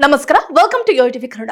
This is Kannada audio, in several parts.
ನಮಸ್ಕಾರ welcome to Yo TV Kannada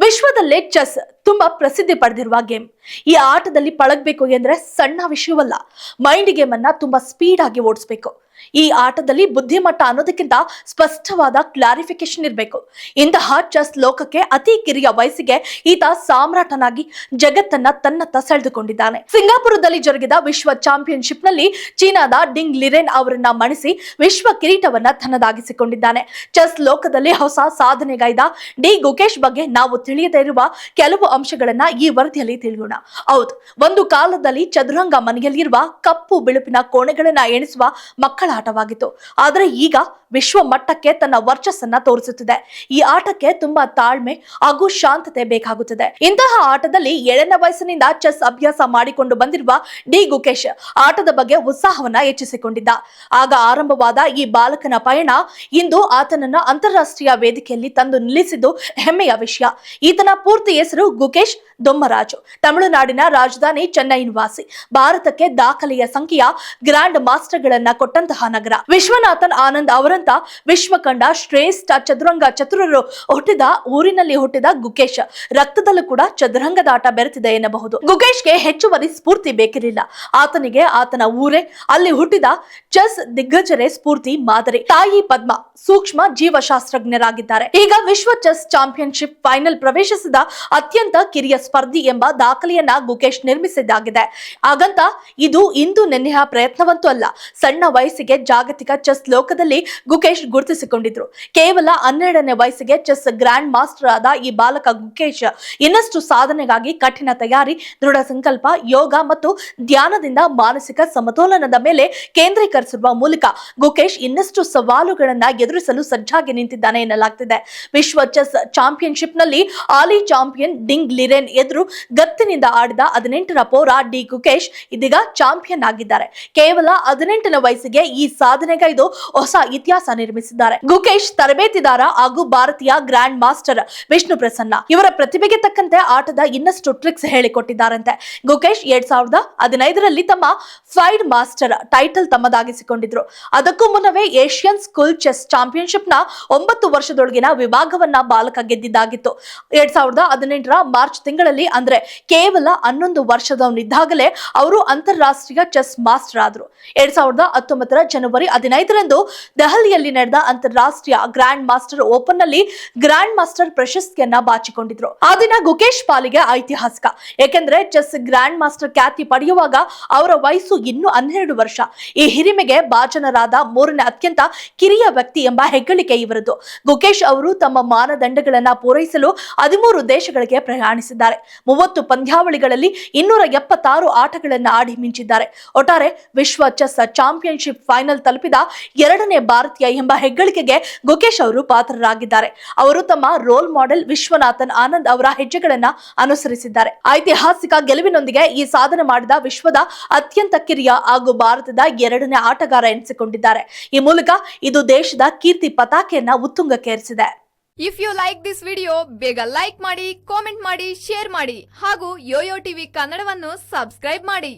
ವಿಶ್ವದಲ್ಲೇ ಚೆಸ್ ತುಂಬಾ ಪ್ರಸಿದ್ಧಿ ಪಡೆದಿರುವ ಗೇಮ್ ಈ ಆಟದಲ್ಲಿ ಪಳಗಬೇಕು ಎಂದ್ರೆ ಸಣ್ಣ ವಿಷಯವಲ್ಲ. ಮೈಂಡ್ ಗೇಮ್ ಅನ್ನ ತುಂಬಾ ಸ್ಪೀಡ್ ಆಗಿ ಓಡಿಸ್ಬೇಕು. ಈ ಆಟದಲ್ಲಿ ಬುದ್ಧಿಮಟ್ಟ ಅನ್ನೋದಕ್ಕಿಂತ ಸ್ಪಷ್ಟವಾದ ಕ್ಲಾರಿಫಿಕೇಶನ್ ಇರಬೇಕು. ಇಂತಹ ಚೆಸ್ ಲೋಕಕ್ಕೆ ಅತಿ ಕಿರಿಯ ವಯಸ್ಸಿಗೆ ಈತ ಸಾಮ್ರಾಟನಾಗಿ ಜಗತ್ತನ್ನ ತನ್ನತ್ತ ಸೆಳೆದುಕೊಂಡಿದ್ದಾನೆ. ಸಿಂಗಾಪುರದಲ್ಲಿ ಜರುಗಿದ ವಿಶ್ವ ಚಾಂಪಿಯನ್ಶಿಪ್ನಲ್ಲಿ ಚೀನಾದ ಡಿಂಗ್ ಲಿರೆನ್ ಅವರನ್ನ ಮಣಿಸಿ ವಿಶ್ವ ಕಿರೀಟವನ್ನ ತನ್ನದಾಗಿಸಿಕೊಂಡಿದ್ದಾನೆ. ಚೆಸ್ ಲೋಕದಲ್ಲಿ ಹೊಸ ಸಾಧನೆಗೈದ ಡಿ ಗುಕೇಶ್ ಬಗ್ಗೆ ನಾವು ತಿಳಿಯದೇ ಇರುವ ಕೆಲವು ಅಂಶಗಳನ್ನ ಈ ವರದಿಯಲ್ಲಿ ತಿಳಿಯೋಣ. ಹೌದು, ಒಂದು ಕಾಲದಲ್ಲಿ ಚದುರಂಗ ಮನೆಯಲ್ಲಿರುವ ಕಪ್ಪು ಬಿಳುಪಿನ ಕೋಣೆಗಳನ್ನ ಎಣಿಸುವ ಮಕ್ಕಳ ಆಟವಾಗಿತ್ತು ಆದರೆ ಈಗ ವಿಶ್ವ ಮಟ್ಟಕ್ಕೆ ತನ್ನ ವರ್ಚಸ್ಸನ್ನ ತೋರಿಸುತ್ತಿದೆ. ಈ ಆಟಕ್ಕೆ ತುಂಬಾ ತಾಳ್ಮೆ ಹಾಗೂ ಶಾಂತತೆ ಬೇಕಾಗುತ್ತದೆ. ಇಂತಹ ಆಟದಲ್ಲಿ ಏಳನೇ ವಯಸ್ಸಿನಿಂದ ಚೆಸ್ ಅಭ್ಯಾಸ ಮಾಡಿಕೊಂಡು ಬಂದಿರುವ ಡಿ ಗುಕೇಶ್ ಆಟದ ಬಗ್ಗೆ ಉತ್ಸಾಹವನ್ನ ಹೆಚ್ಚಿಸಿಕೊಂಡಿದ್ದ. ಆಗ ಆರಂಭವಾದ ಈ ಬಾಲಕನ ಪಯಣ ಇಂದು ಆತನನ್ನ ಅಂತಾರಾಷ್ಟ್ರೀಯ ವೇದಿಕೆಯಲ್ಲಿ ತಂದು ನಿಲ್ಲಿಸಿದ್ದು ಹೆಮ್ಮೆಯ ವಿಷಯ. ಈತನ ಪೂರ್ತಿ ಹೆಸರು ಗುಕೇಶ್ ದೊಮ್ಮರಾಜು. ತಮಿಳುನಾಡಿನ ರಾಜಧಾನಿ ಚೆನ್ನೈ ನಿವಾಸಿ. ಭಾರತಕ್ಕೆ ದಾಖಲೆಯ ಸಂಖ್ಯೆಯ ಗ್ರ್ಯಾಂಡ್ ಮಾಸ್ಟರ್ಗಳನ್ನ ಕೊಟ್ಟಂತಹ ನಗರ ವಿಶ್ವನಾಥನ್ ಆನಂದ್ ಅವರಂತ ವಿಶ್ವಕಂಡ ಶ್ರೇಷ್ಠ ಚದುರಂಗ ಚತುರರು ಹುಟ್ಟಿದ, ಊರಿನಲ್ಲಿ ಹುಟ್ಟಿದ ಗುಕೇಶ್. ರಕ್ತದಲ್ಲೂ ಕೂಡ ಚದುರಂಗದ ಆಟ ಬೆರೆತಿದೆ ಎನ್ನಬಹುದು. ಗುಕೇಶ್ಗೆ ಹೆಚ್ಚುವರಿ ಸ್ಫೂರ್ತಿ ಬೇಕಿರಲಿಲ್ಲ. ಆತನಿಗೆ ಆತನ ಊರೇ, ಅಲ್ಲಿ ಹುಟ್ಟಿದ ಚೆಸ್ ದಿಗ್ಗಜರೇ ಸ್ಫೂರ್ತಿ ಮಾದರಿ. ತಾಯಿ ಪದ್ಮ, ಸೂಕ್ಷ್ಮ ಜೀವಶಾಸ್ತ್ರಜ್ಞರಾಗಿದ್ದಾರೆ. ಈಗ ವಿಶ್ವ ಚೆಸ್ ಚಾಂಪಿಯನ್ಶಿಪ್ ಫೈನಲ್ ಪ್ರವೇಶಿಸಿದ ಅತ್ಯಂತ ಕಿರಿಯ ಸ್ಪರ್ಧಿ ಎಂಬ ದಾಖಲೆಯನ್ನ ಗುಕೇಶ್ ನಿರ್ಮಿಸಿದ್ದಾಗಿದೆ. ಹಾಗಂತ ಇದು ಇಂದು ನೆನ್ನೆಯ ಪ್ರಯತ್ನವಂತೂ ಅಲ್ಲ, ಸಣ್ಣ ವಯಸ್ಸಿಗೆ ಜಾಗತಿಕ ಚೆಸ್ ಲೋಕದಲ್ಲಿ ಗುಕೇಶ್ ಗುರುತಿಸಿಕೊಂಡಿದ್ರು. ಕೇವಲ ಹನ್ನೆರಡನೇ ವಯಸ್ಸಿಗೆ ಚೆಸ್ ಗ್ರ್ಯಾಂಡ್ ಮಾಸ್ಟರ್ ಆದ ಈ ಬಾಲಕ ಗುಕೇಶ್ ಇನ್ನಷ್ಟು ಸಾಧನೆಗಾಗಿ ಕಠಿಣ ತಯಾರಿ, ದೃಢ ಸಂಕಲ್ಪ, ಯೋಗ ಮತ್ತು ಧ್ಯಾನದಿಂದ ಮಾನಸಿಕ ಸಮತೋಲನದ ಮೇಲೆ ಕೇಂದ್ರೀಕರಿಸಿರುವ ಮೂಲಕ ಗುಕೇಶ್ ಇನ್ನಷ್ಟು ಸವಾಲುಗಳನ್ನ ಎದುರಿಸಲು ಸಜ್ಜಾಗಿ ನಿಂತಿದ್ದಾನೆ ಎನ್ನಲಾಗ್ತಿದೆ. ವಿಶ್ವ ಚೆಸ್ ಚಾಂಪಿಯನ್ಶಿಪ್ನಲ್ಲಿ ಆಲಿ ಚಾಂಪಿಯನ್ ಡಿಂಗ್ ಲಿರೆನ್ ಎದುರು ಗತ್ತಿನಿಂದ ಆಡಿದ ಹದಿನೆಂಟರ ಪೌರ ಡಿ ಗುಕೇಶ್ ಇದೀಗ ಚಾಂಪಿಯನ್ ಆಗಿದ್ದಾರೆ. ಕೇವಲ ಹದಿನೆಂಟನೇ ವಯಸ್ಸಿಗೆ ಈ ಸಾಧನೆಗೈದು ಹೊಸ ಇತಿಹಾಸ ನಿರ್ಮಿಸಿದ್ದಾರೆ. ಗುಕೇಶ್ ತರಬೇತಿದಾರ ಹಾಗೂ ಭಾರತೀಯ ಗ್ರ್ಯಾಂಡ್ ಮಾಸ್ಟರ್ ವಿಷ್ಣು ಪ್ರಸನ್ನ ಇವರ ಪ್ರತಿಭೆಗೆ ತಕ್ಕಂತೆ ಆಟದ ಇನ್ನಷ್ಟು ಟ್ರಿಕ್ಸ್ ಹೇಳಿಕೊಟ್ಟಿದ್ದಾರಂತೆ. ಗುಕೇಶ್ ಎರಡ್ ಸಾವಿರದ ಹದಿನೈದರಲ್ಲಿ ತಮ್ಮ ಫೈಡ್ ಮಾಸ್ಟರ್ ಟೈಟಲ್ ತಮ್ಮದಾಗಿಸಿಕೊಂಡಿದ್ರು. ಅದಕ್ಕೂ ಮುನ್ನವೇ ಏಷ್ಯನ್ ಸ್ಕೂಲ್ ಚೆಸ್ ಚಾಂಪಿಯನ್ಶಿಪ್ನ ಒಂಬತ್ತು ವರ್ಷದೊಳಗಿನ ವಿಭಾಗವನ್ನ ಬಾಲಕ ಗೆದ್ದಿದ್ದಾಗಿತ್ತು. ಎರಡ್ ಸಾವಿರದ ಹದಿನೆಂಟರ ಮಾರ್ಚ್ ತಿಂಗಳಲ್ಲಿ ಅಂದ್ರೆ ಕೇವಲ ಹನ್ನೊಂದು ವರ್ಷದವನಿದ್ದಾಗಲೇ ಅವರು ಅಂತಾರಾಷ್ಟ್ರೀಯ ಚೆಸ್ ಮಾಸ್ಟರ್ ಆದ್ರು. ಎರಡ್ ಸಾವಿರದ ಹತ್ತೊಂಬತ್ತರ ಜನವರಿ ಹದಿನೈದರಂದು ದೆಹಲಿಯಲ್ಲಿ ನಡೆದ ಅಂತಾರಾಷ್ಟ್ರೀಯ ಗ್ರ್ಯಾಂಡ್ ಮಾಸ್ಟರ್ ಓಪನ್ನಲ್ಲಿ ಗ್ರ್ಯಾಂಡ್ ಮಾಸ್ಟರ್ ಪ್ರಶಸ್ತಿಯನ್ನ ಬಾಚಿಕೊಂಡಿದ್ರು. ಆ ದಿನ ಗುಕೇಶ್ ಪಾಲಿಗೆ ಐತಿಹಾಸಿಕ. ಏಕೆಂದ್ರೆ ಚೆಸ್ ಗ್ರ್ಯಾಂಡ್ ಮಾಸ್ಟರ್ ಖ್ಯಾತಿ ಪಡೆಯುವಾಗ ಅವರ ವಯಸ್ಸು ಇನ್ನೂ ಹನ್ನೆರಡು ವರ್ಷ. ಈ ಹಿರಿಮೆಗೆ ಭಾಜನರಾದ ಮೂರನೇ ಅತ್ಯಂತ ಕಿರಿಯ ವ್ಯಕ್ತಿ ಎಂಬ ಹೆಗ್ಗಳಿಕೆ ಇವರದ್ದು ಗುಕೇಶ್ ಅವರು ತಮ್ಮ ಮಾನದಂಡಗಳನ್ನ ಪೂರೈಸಲು ಹದಿಮೂರು ದೇಶಗಳಿಗೆ ಪ್ರಯಾಣಿಸಿದ್ದಾರೆ. ಮೂವತ್ತು ಪಂದ್ಯಾವಳಿಗಳಲ್ಲಿ ಇನ್ನೂರ ಎಪ್ಪತ್ತಾರು ಆಟಗಳನ್ನು ಆಡಿ ಮಿಂಚಿದ್ದಾರೆ. ಒಟ್ಟಾರೆ ವಿಶ್ವ ಚೆಸ್ ಚಾಂಪಿಯನ್ಶಿಪ್ ಫೈನಲ್ ತಲುಪಿದ ಎರಡನೇ ಭಾರತೀಯ ಎಂಬ ಹೆಗ್ಗಳಿಕೆಗೆ ಗುಕೇಶ್ ಅವರು ಪಾತ್ರರಾಗಿದ್ದಾರೆ. ಅವರು ತಮ್ಮ ರೋಲ್ ಮಾಡೆಲ್ ವಿಶ್ವನಾಥನ್ ಆನಂದ್ ಅವರ ಹೆಜ್ಜೆಗಳನ್ನ ಅನುಸರಿಸಿದ್ದಾರೆ. ಐತಿಹಾಸಿಕ ಗೆಲುವಿನೊಂದಿಗೆ ಈ ಸಾಧನೆ ಮಾಡಿದ ವಿಶ್ವದ ಅತ್ಯಂತ ಕಿರಿಯ ಹಾಗೂ ಭಾರತದ ಎರಡನೇ ಆಟಗಾರ ಎನಿಸಿಕೊಂಡಿದ್ದಾರೆ. ಈ ಮೂಲಕ ಇದು ದೇಶದ ಕೀರ್ತಿ ಪತಾಕೆಯನ್ನ ಉತ್ತುಂಗಕ್ಕೇರಿಸಿದೆ if you like this video ಬೇಗ ಲೈಕ್ ಮಾಡಿ ಕಾಮೆಂಟ್ ಮಾಡಿ ಶೇರ್ ಮಾಡಿ ಹಾಗೂ ಯೋಯೋ ಟಿವಿ ಕನ್ನಡವನ್ನು ಸಬ್ಸ್ಕ್ರೈಬ್ ಮಾಡಿ.